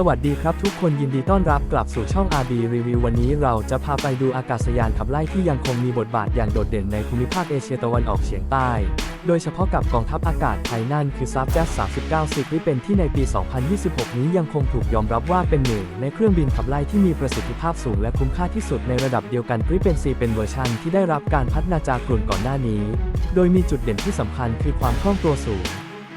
สวัสดีครับทุกคนยินดีต้อนรับกลับสู่ช่อง RB Review วันนี้เราจะพาไปดูอากาศยานขับไล่ที่ยังคงมีบทบาทอย่างโดดเด่นในภูมิภาคเอเชียตะวันออกเฉียงใต้ โดยเฉพาะกับกองทัพอากาศไทยนั่นคือซับแจ๊ส39สิที่เป็นที่ในปี 2026 นี้ยังคงถูกยอมรับว่าเป็นหนึ่งในเครื่องบินขับไล่ที่มีประสิทธิภาพสูงและคุ้มค่าที่สุดในระดับเดียวกันรีเป็นซีเป็นเวอร์ชันที่ได้รับการพัฒนาจากกลุ่นก่อนหน้านี้ โดยมีจุดเด่นที่สำคัญคือความคล่องตัวสูง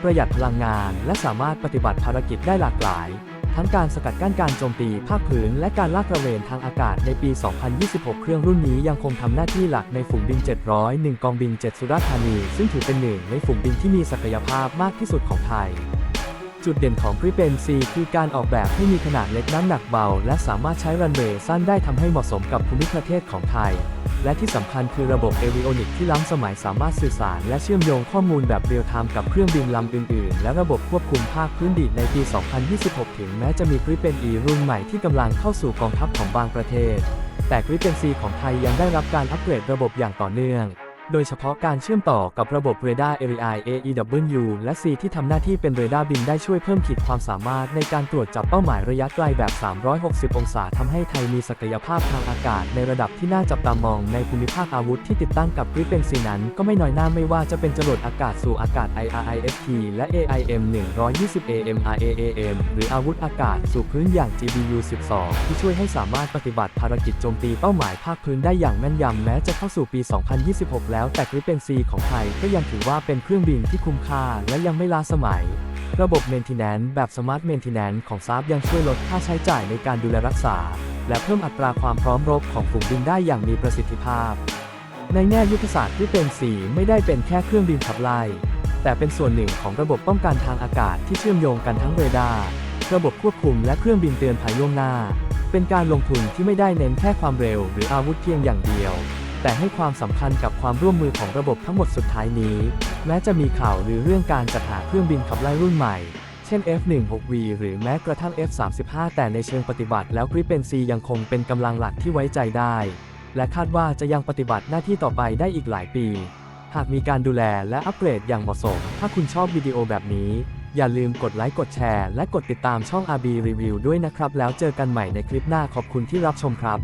ประหยัดพลังงาน และสามารถปฏิบัติภารกิจได้หลากหลาย ทั้งการสกัดกั้นการโจมตีภาคพื้นและการลาดตระเวนทางอากาศในปี 2026 เครื่องรุ่นนี้ยังคงทำหน้าที่หลักในฝูงบิน 701 กองบิน 7 สุราษฎร์ธานี ซึ่งถือเป็นหนึ่งในฝูงบินที่มีศักยภาพมากที่สุดของไทยจุดเด่นของพรีเป็นซีคือการออกแบบให้มีขนาดเล็กน้ำหนักเบา และสามารถใช้รันเวย์สั้นได้ทำให้เหมาะสมกับภูมิประเทศของไทย และที่สำคัญคือระบบเอวิโอนิกที่ล้ำสมัยสามารถสื่อสาร และเชื่อมโยงข้อมูลแบบเรียลไทม์กับเครื่องบินลำอื่น ๆ และระบบควบคุมภาคพื้นดินในปี 2026 ถึงแม้จะมีกริเป็นอีรุ่นใหม่ที่กำลังเข้าสู่กองทัพของบางประเทศ แต่กริเป็นซีของไทยยังได้รับการอัปเกรดระบบอย่างต่อเนื่อง โดยเฉพาะการเชื่อมต่อกับระบบเรดาร์ ARI AEW และ C ที่ทำหน้าที่เป็นเรดาร์บินได้ช่วยเพิ่มขีดความสามารถในการตรวจจับเป้าหมายระยะไกลแบบ 360 องศาทำให้ไทยมีศักยภาพทางอากาศในระดับที่น่าจับตามองในภูมิภาคอาวุธที่ติดตั้งกับกริปเป็นซีนั้นก็ไม่น้อยหน้าไม่ว่าจะเป็นจรวดอากาศสู่อากาศ IRIST และ AIM 120 AMRAAM หรืออาวุธอากาศสู่พื้นอย่าง GBU 12 ที่ช่วยให้สามารถปฏิบัติภารกิจโจมตีเป้าหมายภาคพื้นได้อย่างแม่นยำแม้จะเข้าสู่ปี 2026 แล้วแล้วแต่กริปเป็นซีของไทยก็ยังถือว่าเป็นเครื่องบินที่คุ้มค่าและยังไม่ล้าสมัย ระบบ Maintenance แบบ Smart Maintenance ของซาบยังช่วยลดค่าใช้จ่ายในการดูแลรักษา และเพิ่มอัตราความพร้อมรบของฝูงบินได้อย่างมีประสิทธิภาพ ในแง่ยุทธศาสตร์ที่เป็นสีไม่ได้เป็นแค่เครื่องบินขับไล่แต่เป็นส่วนหนึ่งของระบบป้องกันทางอากาศที่เชื่อมโยงกันทั้งเรดาร์ระบบควบคุมและเครื่องบินเตือนภัยล่วงหน้า เป็นการลงทุนที่ไม่ได้เน้นแค่ความเร็วหรืออาวุธเพียงอย่างเดียว แต่ให้ความสำคัญกับความร่วมมือของระบบทั้งหมดสุดท้ายนี้ แม้จะมีข่าวหรือเรื่องการจัดหาเครื่องบินขับไล่รุ่นใหม่ เช่น F-16V หรือแม้กระทั่ง F-35 แต่ในเชิงปฏิบัติแล้วกริเป็นซียังคงเป็นกำลังหลักที่ไว้ใจได้ และคาดว่าจะยังปฏิบัติหน้าที่ต่อไปได้อีกหลายปี หากมีการดูแลและอัปเกรดอย่างเหมาะสม ถ้าคุณชอบวิดีโอแบบนี้ อย่าลืมกดไลค์กดแชร์และกดติดตามช่อง RB Review ด้วยนะครับ แล้วเจอกันใหม่ในคลิปหน้าขอบคุณที่รับชมครับ